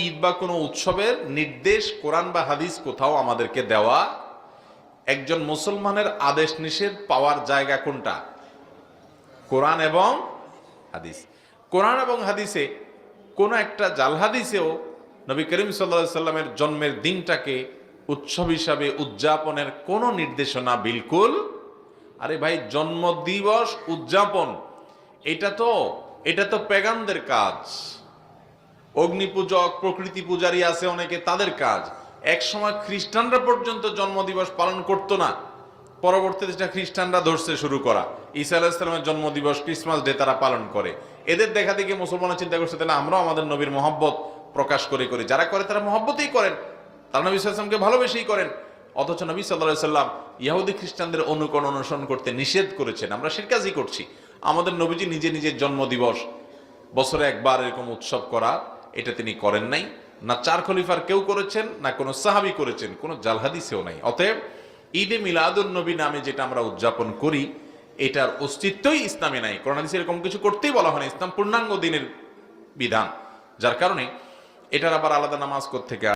ঈদ বা কোনো উৎসবের নির্দেশ কোরআন বা হাদিস কোথাও আমাদেরকে দেওয়া, একজন মুসলমানের আদেশ নিষেধ পাওয়ার জায়গা কোনটা? কোরআন এবং হাদিস। কোরআন এবং হাদিসে কোনো একটা জাল হাদিসেও নবী করিম সাল্লা সাল্লামের জন্মের দিনটাকে উৎসব হিসাবে উদযাপনের কোনো নির্দেশনা বিলকুল? আরে ভাই, জন্মদিবস উদযাপন, এটা তো এটা তো পেগানদের কাজ। অগ্নি পূজক প্রকৃতি পূজারী আছে অনেকে, তাদের কাজ। এক সময় খ্রিস্টানরা পর্যন্ত জন্মদিবস পালন করতো না। পরবর্তীতে সেটা খ্রিস্টানরা ধরছে শুরু করা। ঈসা আলাহিসামের জন্মদিবস, ক্রিসমাস ডে তারা পালন করে। এদের দেখা দেখে মুসলমানরা চিন্তা করছে, তাহলে আমরাও আমাদের নবীর মহব্বত প্রকাশ করে করি। যারা করে, তারা মহব্বতেই করেন। তারা নবী সাল্লামকে ভালোবেসেই করেন। অথচ নবী সাল্লাহ সাল্লাম ইয়াহুদি খ্রিস্টানদের অনুকরণ অনুসরণ করতে নিষেধ করেছেন। আমরা সে কাজই করছি। আমাদের নবীজি নিজে নিজের জন্মদিবস, বছরে একবার এরকম উৎসব করা এটা তিনি করেন নাই, না চার খলিফার কেউ করেছেন, না কোনো সাহাবি করেছেন, কোনো জালহাদিসেও নাই। অতএব ঈদে মিলাদুল নবী নামে যেটা আমরা উদযাপন করি, এটার অস্তিত্বই ইসলামে নাই। কোরআন হাদিসে এরকম কিছু করতেই বলা হয় না, ইসলাম পূর্ণাঙ্গ দিনের বিধান। যার কারণে এটার আবার আলাদা নামাজ থেকে